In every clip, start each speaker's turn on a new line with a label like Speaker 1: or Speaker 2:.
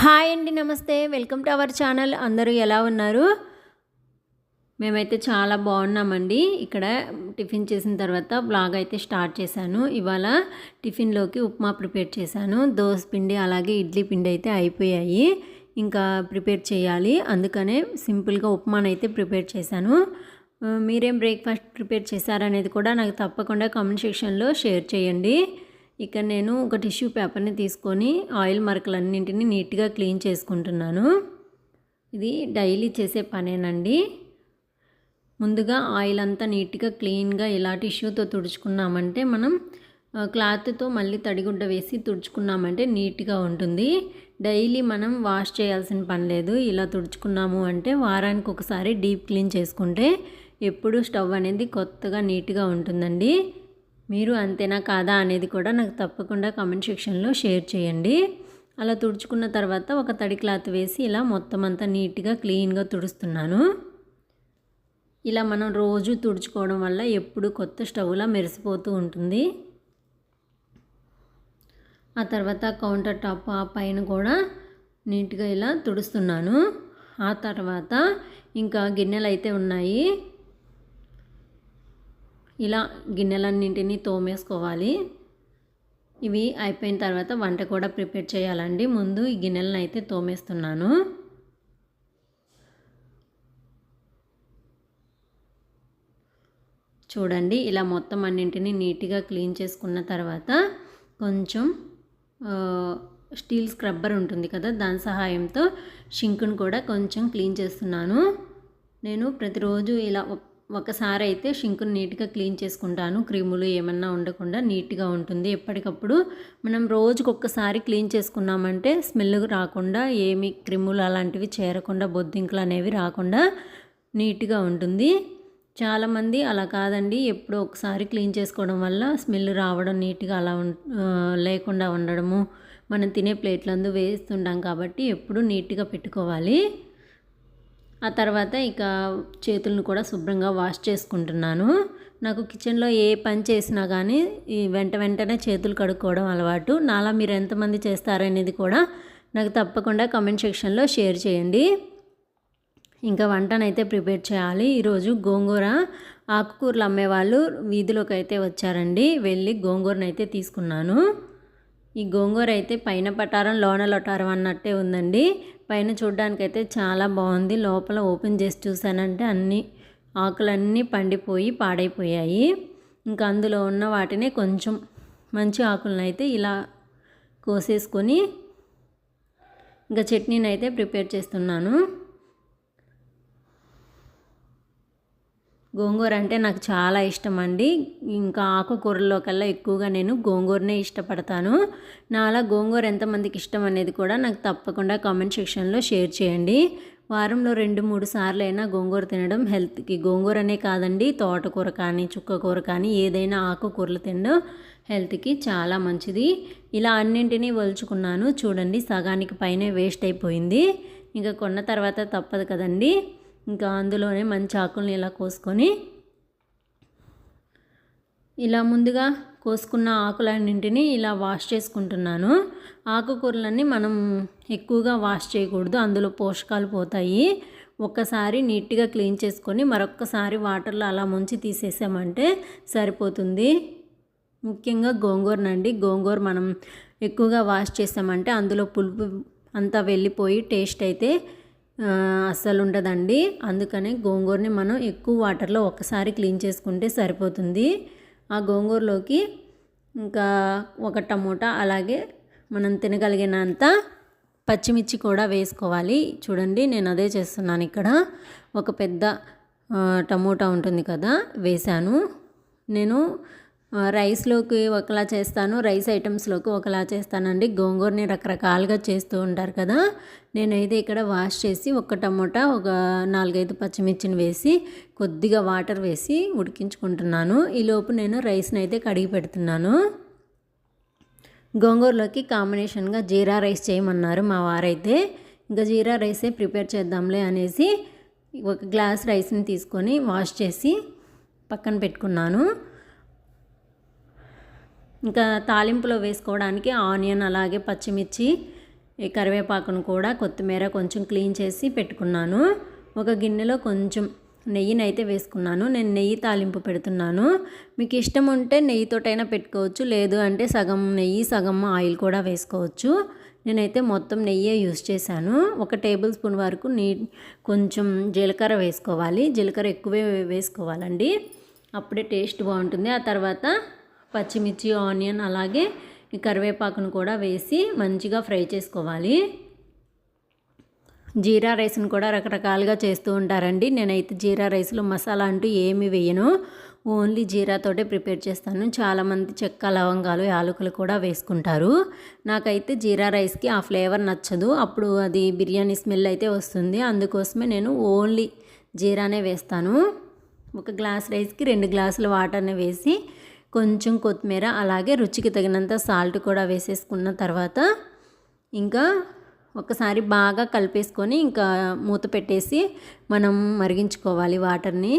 Speaker 1: Hi అండి నమస్తే. Welcome to our channel. అందరూ ఎలా ఉన్నారు? మేమైతే చాలా బాగున్నామండి. ఇక్కడ టిఫిన్ చేసిన తర్వాత బ్లాగ్ అయితే స్టార్ట్ చేశాను. ఇవాళ టిఫిన్లోకి ఉప్మా ప్రిపేర్ చేశాను. దోశ పిండి అలాగే ఇడ్లీ పిండి అయితే అయిపోయాయి. ఇంకా ప్రిపేర్ చేయాలి. అందుకనే సింపుల్గా ఉప్మానైతే ప్రిపేర్ చేశాను. మీరేం బ్రేక్ఫాస్ట్ ప్రిపేర్ చేశారనేది కూడా నాకు తప్పకుండా కామెంట్ సెక్షన్లో షేర్ చేయండి. ఇక్కడ నేను ఒక టిష్యూ పేపర్ని తీసుకొని ఆయిల్ మరకలన్నింటినీ నీట్గా క్లీన్ చేసుకుంటున్నాను. ఇది డైలీ చేసే పనేనండి. ముందుగా ఆయిల్ అంతా నీట్గా క్లీన్గా ఇలా టిష్యూతో తుడుచుకున్నామంటే మనం క్లాత్తో మళ్ళీ తడిగుడ్డ వేసి తుడుచుకున్నామంటే నీట్గా ఉంటుంది. డైలీ మనం వాష్ చేయాల్సిన పని లేదు. ఇలా తుడుచుకున్నాము అంటే వారానికి ఒకసారి డీప్ క్లీన్ చేసుకుంటే ఎప్పుడు స్టవ్ అనేది కొత్తగా నీట్గా ఉంటుందండి. మీరు అంతేనా కాదా అనేది కూడా నాకు తప్పకుండా కామెంట్ సెక్షన్లో షేర్ చేయండి. అలా తుడుచుకున్న తర్వాత ఒక తడి క్లాత్ వేసి ఇలా మొత్తం అంతా నీట్గా క్లీన్గా తుడుస్తున్నాను. ఇలా మనం రోజు తుడుచుకోవడం వల్ల ఎప్పుడు కొత్త స్టవ్లా మెరిసిపోతూ ఉంటుంది. ఆ తర్వాత కౌంటర్ టాప్ ఆ పైన కూడా నీట్గా ఇలా తుడుస్తున్నాను. ఆ తర్వాత ఇంకా గిన్నెలు అయితే ఉన్నాయి. ఇలా గిన్నెలన్నింటినీ తోమేసుకోవాలి. ఇవి అయిపోయిన తర్వాత వంట కూడా ప్రిపేర్ చేయాలండి. ముందు ఈ గిన్నెలను అయితే తోమేస్తున్నాను. చూడండి ఇలా మొత్తం అన్నింటినీ నీట్గా క్లీన్ చేసుకున్న తర్వాత కొంచెం స్టీల్ స్క్రబ్బర్ ఉంటుంది కదా దాని సహాయంతో షింకును కూడా కొంచెం క్లీన్ చేస్తున్నాను. నేను ప్రతిరోజు ఇలా ఒకసారి అయితే షింకును నీట్గా క్లీన్ చేసుకుంటాను. క్రీములు ఏమన్నా ఉండకుండా నీట్గా ఉంటుంది. ఎప్పటికప్పుడు మనం రోజుకొకసారి ఒక్కసారి క్లీన్ చేసుకున్నామంటే స్మెల్ రాకుండా ఏమి క్రిములు అలాంటివి చేరకుండా బొద్దింకలు అనేవి రాకుండా నీట్గా ఉంటుంది. చాలామంది అలా కాదండి. ఎప్పుడో ఒకసారి క్లీన్ చేసుకోవడం వల్ల స్మెల్ రావడం నీట్గా అలా ఉం లేకుండా ఉండడము. మనం తినే ప్లేట్లందు వేస్తుంటాం కాబట్టి ఎప్పుడు నీట్గా పెట్టుకోవాలి. ఆ తర్వాత ఇక చేతులను కూడా శుభ్రంగా వాష్ చేసుకుంటున్నాను. నాకు కిచెన్లో ఏ పని చేసినా కానీ ఈ వెంట వెంటనే చేతులు కడుక్కోవడం అలవాటు. నాలా మీరు ఎంతమంది చేస్తారనేది కూడా నాకు తప్పకుండా కమెంట్ సెక్షన్లో షేర్ చేయండి. ఇంకా వంటనైతే ప్రిపేర్ చేయాలి. ఈరోజు గోంగూర ఆకుకూరలు అమ్మేవాళ్ళు వీధిలోకి అయితే వచ్చారండి. వెళ్ళి గోంగూరను అయితే తీసుకున్నాను. ఈ గోంగూర అయితే పైన పటారం లోన లొటారం అన్నట్టే ఉందండి. పైన చూడ్డానికైతే చాలా బాగుంది లోపల ఓపెన్ చేసి చూసానంటే అన్ని ఆకులన్నీ పండిపోయి పాడైపోయాయి. ఇంకా అందులో ఉన్న వాటిని కొంచెం మంచి ఆకులను అయితే ఇలా కోసేసుకొని ఇంకా చట్నీని అయితే ప్రిపేర్ చేస్తున్నాను. గోంగూర అంటే నాకు చాలా ఇష్టం అండి ఇంకా ఆకుకూరల్లో కల్లా ఎక్కువగా నేను గోంగూరనే ఇష్టపడతాను. నాలా గోంగూర ఎంతమందికి ఇష్టం అనేది కూడా నాకు తప్పకుండా కామెంట్ సెక్షన్లో షేర్ చేయండి. వారంలో రెండు మూడు సార్లు అయినా గోంగూర తినడం హెల్త్కి గోంగూరనే కాదండి తోటకూర కానీ చుక్కకూర కానీ ఏదైనా ఆకుకూరలు తినడం హెల్త్కి చాలా మంచిది. ఇలా అన్నింటినీ వలుచుకున్నాను. చూడండి సగానికి పైనే వేస్ట్ అయిపోయింది. ఇంకా కొన్న తర్వాత తప్పదు కదండి. ఇంకా అందులోనే మంచి ఆకుల్ని ఇలా కోసుకొని ఇలా ముందుగా కోసుకున్న ఆకులన్నింటినీ ఇలా వాష్ చేసుకుంటున్నాను. ఆకుకూరలన్నీ మనం ఎక్కువగా వాష్ చేయకూడదు. అందులో పోషకాలు పోతాయి. ఒక్కసారి నీట్గా క్లీన్ చేసుకొని మరొక్కసారి వాటర్లో అలా ముంచి తీసేసామంటే సరిపోతుంది. ముఖ్యంగా గోంగూరనండి. గోంగూర మనం ఎక్కువగా వాష్ చేసామంటే అందులో పులుపు అంతా వెళ్ళిపోయి టేస్ట్ అయితే అస్సలు ఉండదండి అందుకనే గోంగూరని మనం ఎక్కువ వాటర్లో ఒకసారి క్లీన్ చేసుకుంటే సరిపోతుంది. ఆ గోంగూరలోకి ఇంకా ఒక టమోటా అలాగే మనం తినగలిగినంత పచ్చిమిర్చి కూడా వేసుకోవాలి. చూడండి నేను అదే చేస్తున్నాను ఇక్కడ. ఒక పెద్ద టమోటా ఉంటుంది కదా వేశాను. నేను రైస్లోకి ఒకలా చేస్తాను రైస్ ఐటమ్స్లోకి ఒకలా చేస్తానండి. గోంగూరని రకరకాలుగా చేస్తూ ఉంటారు కదా. నేనైతే ఇక్కడ వాష్ చేసి ఒక టమోటా ఒక నాలుగైదు పచ్చిమిర్చిని వేసి కొద్దిగా వాటర్ వేసి ఉడికించుకుంటున్నాను. ఈలోపు నేను రైస్ని అయితే కడిగి పెడుతున్నాను. గోంగూరలోకి కాంబినేషన్గా జీరా రైస్ చేయమన్నారు మా వారైతే. ఇంకా జీరా రైసే ప్రిపేర్ చేద్దాంలే అనేసి ఒక గ్లాస్ రైస్ని తీసుకొని వాష్ చేసి పక్కన పెట్టుకున్నాను. ఇంకా తాలింపులో వేసుకోవడానికి ఆనియన్ అలాగే పచ్చిమిర్చి ఈ కరివేపాకును కూడా కొత్తిమీర కొంచెం క్లీన్ చేసి పెట్టుకున్నాను. ఒక గిన్నెలో కొంచెం నెయ్యిని అయితే వేసుకున్నాను. నేను నెయ్యి తాలింపు పెడుతున్నాను. మీకు ఇష్టం ఉంటే నెయ్యితోటైనా పెట్టుకోవచ్చు లేదు అంటే సగం నెయ్యి సగం ఆయిల్ కూడా వేసుకోవచ్చు. నేనైతే మొత్తం నెయ్యే యూస్ చేశాను. ఒక టేబుల్ స్పూన్ వరకు నీ కొంచెం జీలకర్ర వేసుకోవాలి. జీలకర్ర ఎక్కువే వేసుకోవాలండి. అప్పుడే టేస్ట్ బాగుంటుంది. ఆ తర్వాత పచ్చిమిర్చి ఆనియన్ అలాగే కరివేపాకును కూడా వేసి మంచిగా ఫ్రై చేసుకోవాలి. జీరా రైస్ని కూడా రకరకాలుగా చేస్తూ ఉంటారండి. నేనైతే జీరా రైస్లో మసాలా అంటూ ఏమి వేయను. ఓన్లీ జీరాతోటే ప్రిపేర్ చేస్తాను. చాలామంది చెక్క లవంగాలు యాలకులు కూడా వేసుకుంటారు. నాకైతే జీరా రైస్కి ఆ ఫ్లేవర్ నచ్చదు. అప్పుడు అది బిర్యానీ స్మెల్ అయితే వస్తుంది. అందుకోసమే నేను ఓన్లీ జీరానే వేస్తాను. ఒక గ్లాస్ రైస్కి రెండు గ్లాసుల వాటర్ని వేసి కొంచెం కొత్తిమీర అలాగే రుచికి తగినంత సాల్ట్ కూడా వేసేసుకున్న తర్వాత ఇంకా ఒకసారి బాగా కలిపేసుకొని ఇంకా మూత పెట్టేసి మనం మరిగించుకోవాలి వాటర్ని.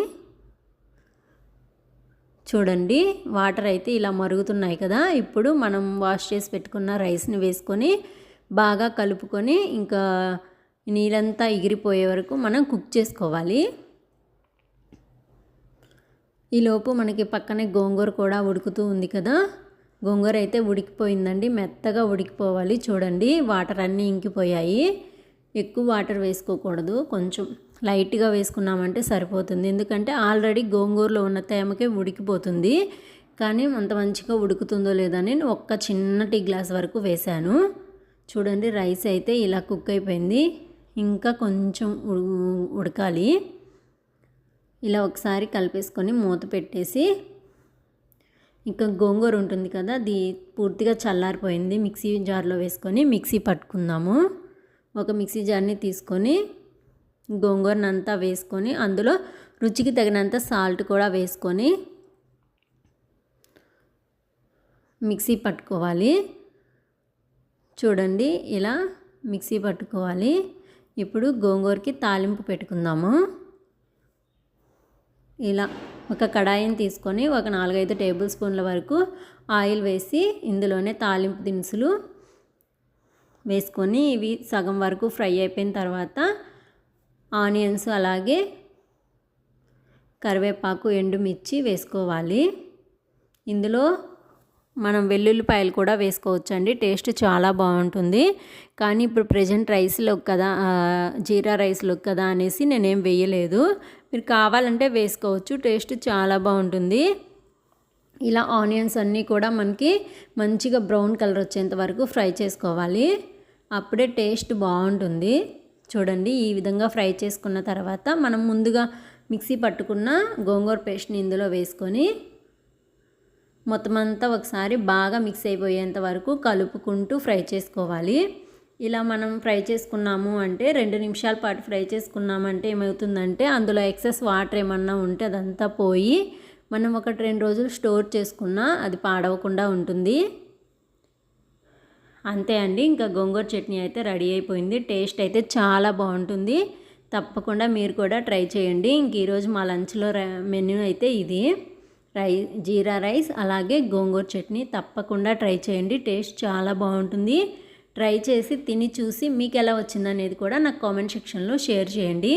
Speaker 1: చూడండి వాటర్ అయితే ఇలా మరుగుతున్నాయి కదా. ఇప్పుడు మనం వాష్ చేసి పెట్టుకున్న రైస్ని వేసుకొని బాగా కలుపుకొని ఇంకా నీళ్ళంతా ఎగిరిపోయే వరకు మనం కుక్ చేసుకోవాలి. ఈలోపు మనకి పక్కనే గోంగూర కూడా ఉడుకుతూ ఉంది కదా. గోంగూర అయితే ఉడికిపోయిందండి. మెత్తగా ఉడికిపోవాలి చూడండి. వాటర్ అన్నీ ఇంకిపోయాయి. ఎక్కువ వాటర్ వేసుకోకూడదు. కొంచెం లైట్గా వేసుకున్నామంటే సరిపోతుంది. ఎందుకంటే ఆల్రెడీ గోంగూరలో ఉన్న తేమకే ఉడికిపోతుంది. కానీ అంత మంచిగా ఉడుకుతుందో లేదని ఒక్క చిన్న టీ గ్లాస్ వరకు వేశాను. చూడండి రైస్ అయితే ఇలా కుక్ అయిపోయింది. ఇంకా కొంచెం ఉడకాలి. ఇలా ఒకసారి కలిపేసుకొని మూత పెట్టేసి ఇంకా గోంగూర ఉంటుంది కదా అది పూర్తిగా చల్లారిపోయింది. మిక్సీ జార్లో వేసుకొని మిక్సీ పట్టుకుందాము. ఒక మిక్సీ జార్ని తీసుకొని గోంగూరనంతా వేసుకొని అందులో రుచికి తగినంత సాల్ట్ కూడా వేసుకొని మిక్సీ పట్టుకోవాలి. చూడండి ఇలా మిక్సీ పట్టుకోవాలి. ఇప్పుడు గోంగూరకి తాలింపు పెట్టుకుందాము. ఇలా ఒక కడాయిని తీసుకొని ఒక నాలుగైదు టేబుల్ స్పూన్ల వరకు ఆయిల్ వేసి ఇందులోనే తాలింపు దినుసులు వేసుకొని ఇవి సగం వరకు ఫ్రై అయిపోయిన తర్వాత ఆనియన్స్ అలాగే కరివేపాకు ఎండుమిర్చి వేసుకోవాలి. ఇందులో మనం వెల్లుల్లిపాయలు కూడా వేసుకోవచ్చు అండి టేస్ట్ చాలా బాగుంటుంది. కానీ ఇప్పుడు ప్రజెంట్ రైస్లో కదా జీరా రైస్లో కదా అనేసి నేనేం వేయలేదు. మీరు కావాలంటే వేసుకోవచ్చు. టేస్ట్ చాలా బాగుంటుంది. ఇలా ఆనియన్స్ అన్నీ కూడా మనకి మంచిగా బ్రౌన్ కలర్ వచ్చేంత వరకు ఫ్రై చేసుకోవాలి. అప్పుడే టేస్ట్ బాగుంటుంది. చూడండి ఈ విధంగా ఫ్రై చేసుకున్న తర్వాత మనం ముందుగా మిక్సీ పట్టుకున్న గోంగూర పేస్ట్ని ఇందులో వేసుకొని మొత్తం అంతా ఒకసారి బాగా మిక్స్ అయిపోయేంత వరకు కలుపుకుంటూ ఫ్రై చేసుకోవాలి. ఇలా మనం ఫ్రై చేసుకున్నాము అంటే రెండు నిమిషాల పాటు ఫ్రై చేసుకున్నామంటే ఏమవుతుందంటే అందులో ఎక్సెస్ వాటర్ ఏమన్నా ఉంటే అదంతా పోయి మనం ఒకటి రెండు రోజులు స్టోర్ చేసుకున్నా అది పాడవకుండా ఉంటుంది. అంతే అండి ఇంకా గోంగూర చట్నీ అయితే రెడీ అయిపోయింది. టేస్ట్ అయితే చాలా బాగుంటుంది. తప్పకుండా మీరు కూడా ట్రై చేయండి. ఇంక ఈరోజు మా లంచ్లో మెన్యూ అయితే ఇది. రై జీరా రైస్ అలాగే గోంగూర చట్నీ తప్పకుండా ట్రై చేయండి. టేస్ట్ చాలా బాగుంటుంది. ట్రై చేసి తిని చూసి మీకు ఎలా వచ్చిందనేది కూడా నాకు కామెంట్ సెక్షన్లో షేర్ చేయండి.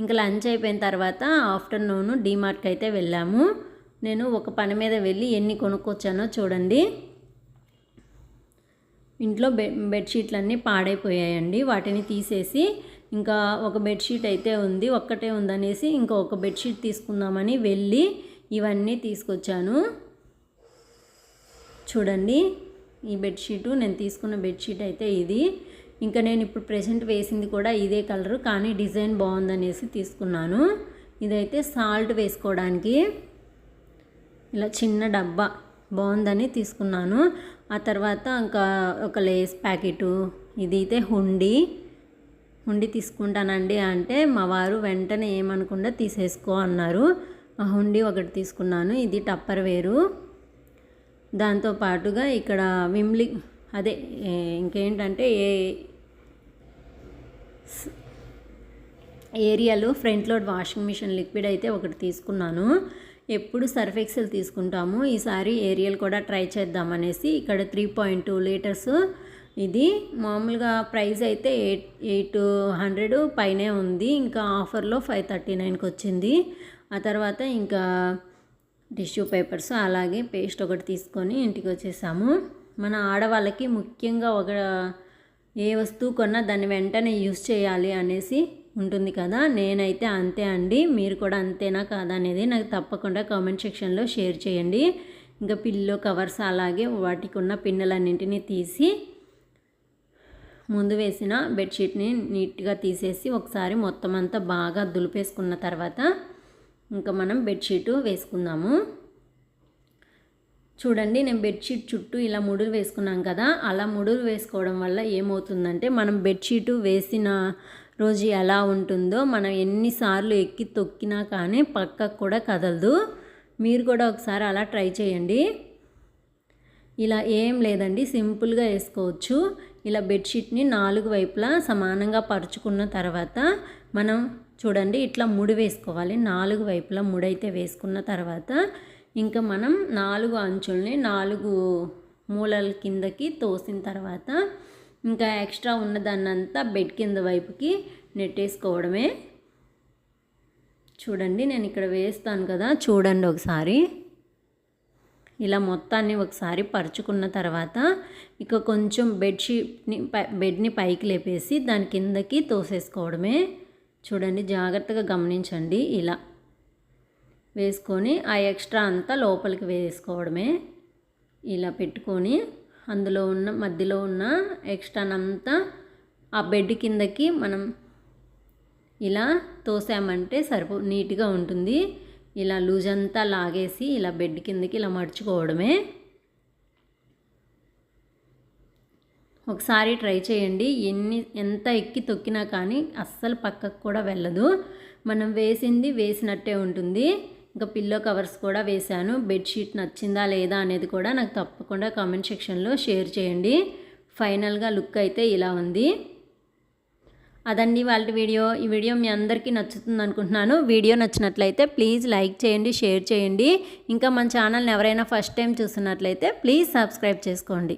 Speaker 1: ఇంకా లంచ్ అయిపోయిన తర్వాత ఆఫ్టర్నూన్ డీమార్ట్కి అయితే వెళ్ళాము. నేను ఒక పని మీద వెళ్ళి ఎన్ని కొనుక్కొచ్చానో చూడండి. ఇంట్లో బె బెడ్షీట్లన్నీ పాడైపోయాయండి. వాటిని తీసేసి ఇంకా ఒక బెడ్షీట్ అయితే ఉంది ఒక్కటే ఉందనేసి ఇంకా ఒక బెడ్షీట్ తీసుకుందామని వెళ్ళి ఇవన్నీ తీసుకొచ్చాను. చూడండి. ఈ బెడ్షీటు నేను తీసుకున్న బెడ్షీట్ అయితే ఇది. ఇంకా నేను ఇప్పుడు ప్రెసెంట్ వేసింది కూడా ఇదే కలరు కానీ డిజైన్ బాగుందనేసి తీసుకున్నాను. ఇదైతే సాల్ట్ వేసుకోవడానికి. ఇలా చిన్న డబ్బా బాగుందని తీసుకున్నాను. ఆ తర్వాత ఇంకా ఒక లేస్ ప్యాకెటు ఇది అయితే హుండీ. హుండీ తీసుకుంటానండి అంటే మా వారు వెంటనే ఏమనకుండా తీసేసుకో అన్నారు. ఆ హుండీ ఒకటి తీసుకున్నాను ఇది టప్పర్ వేరు. దాంతో పాటుగా ఇక్కడ విమ్లి అదే ఇంకేంటంటే ఏ ఏరియాలో front load washing machine liquid అయితే ఒకటి తీసుకున్నాను. ఎప్పుడు సర్ఫ్ ఎక్సెల్ తీసుకుంటాము. ఈసారి ఏరియల్ కూడా ట్రై చేద్దామనేసి ఇక్కడ త్రీ పాయింట్ టూ లీటర్స్ ఇది. మామూలుగా ప్రైస్ అయితే ఎయిట్ ఎయిట్ హండ్రెడ్ పైనే ఉంది. ఇంకా ఆఫర్లో ఫైవ్ థర్టీ నైన్కి వచ్చింది. ఆ తర్వాత ఇంకా టిష్యూ పేపర్స్ అలాగే పేస్ట్ ఒకటి తీసుకొని ఇంటికి వచ్చేసాము మన ఆడవాళ్ళకి ముఖ్యంగా ఒక ఏ వస్తువు కొన్నా దాన్ని వెంటనే యూస్ చేయాలి అనేసి ఉంటుంది కదా. నేనైతే అంతే అండి. మీరు కూడా అంతేనా కాదా అనేది నాకు తప్పకుండా కామెంట్ సెక్షన్లో షేర్ చేయండి. ఇంకా పిల్లో కవర్స్ అలాగే వాటికి ఉన్న పిన్నలన్నింటినీ తీసి ముందు వేసిన బెడ్షీట్ని నీట్గా తీసేసి ఒకసారి మొత్తం అంతా బాగా దులిపేసుకున్న తర్వాత ఇంకా మనం బెడ్షీట్ వేసుకుందాము. చూడండి నేను బెడ్షీట్ చుట్టూ ఇలా ముడులు వేసుకున్నాం కదా అలా ముడులు వేసుకోవడం వల్ల ఏమవుతుందంటే మనం బెడ్షీట్ వేసిన రోజు ఎలా ఉంటుందో మనం ఎన్నిసార్లు ఎక్కి తొక్కినా కానీ పక్కకు కూడా కదలదు. మీరు కూడా ఒకసారి అలా ట్రై చేయండి. ఇలా ఏం లేదండి సింపుల్గా వేసుకోవచ్చు. ఇలా బెడ్షీట్ని నాలుగు వైపులా సమానంగా పరుచుకున్న తర్వాత మనం చూడండి ఇట్లా ముడి వేసుకోవాలి. నాలుగు వైపులా ముడైతే వేసుకున్న తర్వాత ఇంకా మనం నాలుగు అంచుల్ని నాలుగు మూలల కిందకి తోసిన తర్వాత ఇంకా ఎక్స్ట్రా ఉన్నదాన్నంతా బెడ్ కింద వైపుకి నెట్టేసుకోవడమే. చూడండి నేను ఇక్కడ వేస్తాను కదా చూడండి ఒకసారి. ఇలా మొత్తాన్ని ఒకసారి పరుచుకున్న తర్వాత ఇక కొంచెం బెడ్షీట్ని బెడ్ని పైకి లేపేసి దాని కిందకి తోసేసుకోవడమే. చూడండి జాగ్రత్తగా గమనించండి ఇలా. వేసుకొని ఆ ఎక్స్ట్రా అంతా లోపలికి వేసుకోవడమే. ఇలా పెట్టుకొని అందులో ఉన్న మధ్యలో ఉన్న ఎక్స్ట్రానంతా ఆ బెడ్ కిందకి మనం ఇలా తోసామంటే సరిపో నీట్గా ఉంటుంది. ఇలా లూజ్ అంతా లాగేసి ఇలా బెడ్ కిందకి ఇలా మడుచుకోవడమే. ఒకసారి ట్రై చేయండి. ఎన్ని ఎంత ఎక్కి తొక్కినా కానీ అస్సలు పక్కకు కూడా వెళ్ళదు. మనం వేసింది వేసినట్టే ఉంటుంది. ఇంకా పిల్లో కవర్స్ కూడా వేశాను. బెడ్షీట్ నచ్చిందా లేదా అనేది కూడా నాకు తప్పకుండా కామెంట్ సెక్షన్లో షేర్ చేయండి. ఫైనల్గా లుక్ అయితే ఇలా ఉంది. అదండి వాళ్ళ వీడియో. ఈ వీడియో మీ అందరికీ నచ్చుతుంది అనుకుంటున్నాను. వీడియో నచ్చినట్లయితే ప్లీజ్ లైక్ చేయండి షేర్ చేయండి. ఇంకా మన ఛానల్ని ఎవరైనా ఫస్ట్ టైం చూస్తున్నట్లయితే ప్లీజ్ సబ్స్క్రైబ్ చేసుకోండి.